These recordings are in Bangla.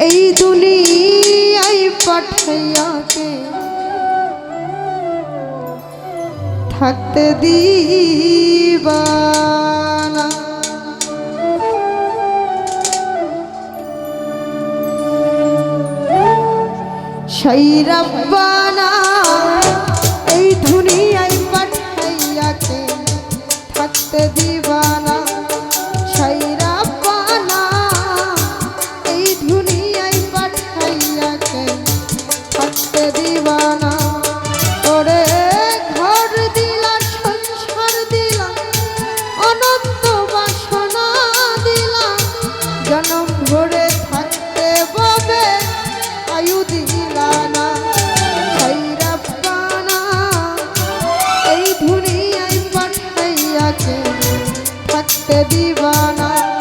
এই দুনিয়ায় পাঠাইয়াকে থাকতে দিবা সেই দিবানা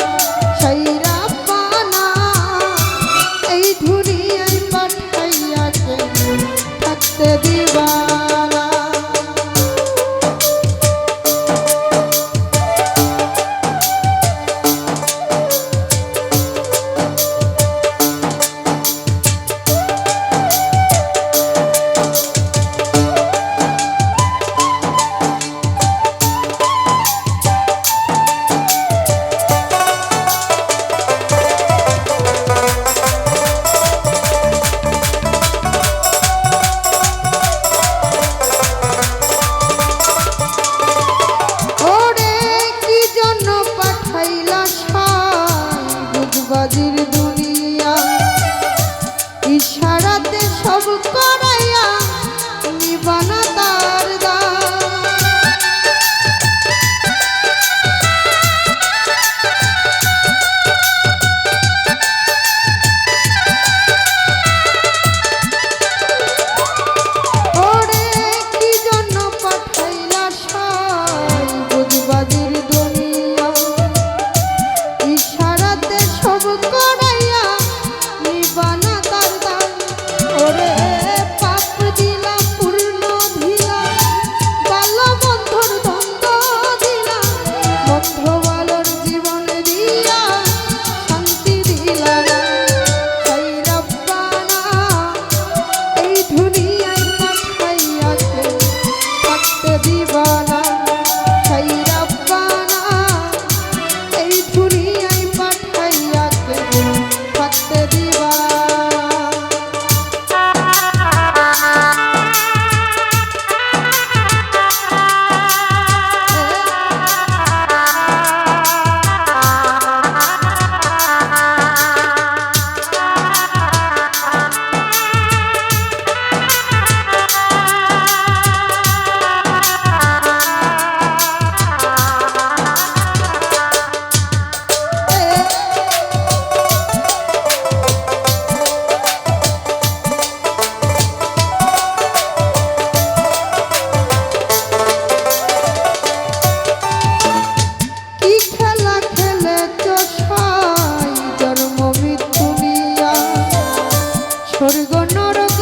মনোরম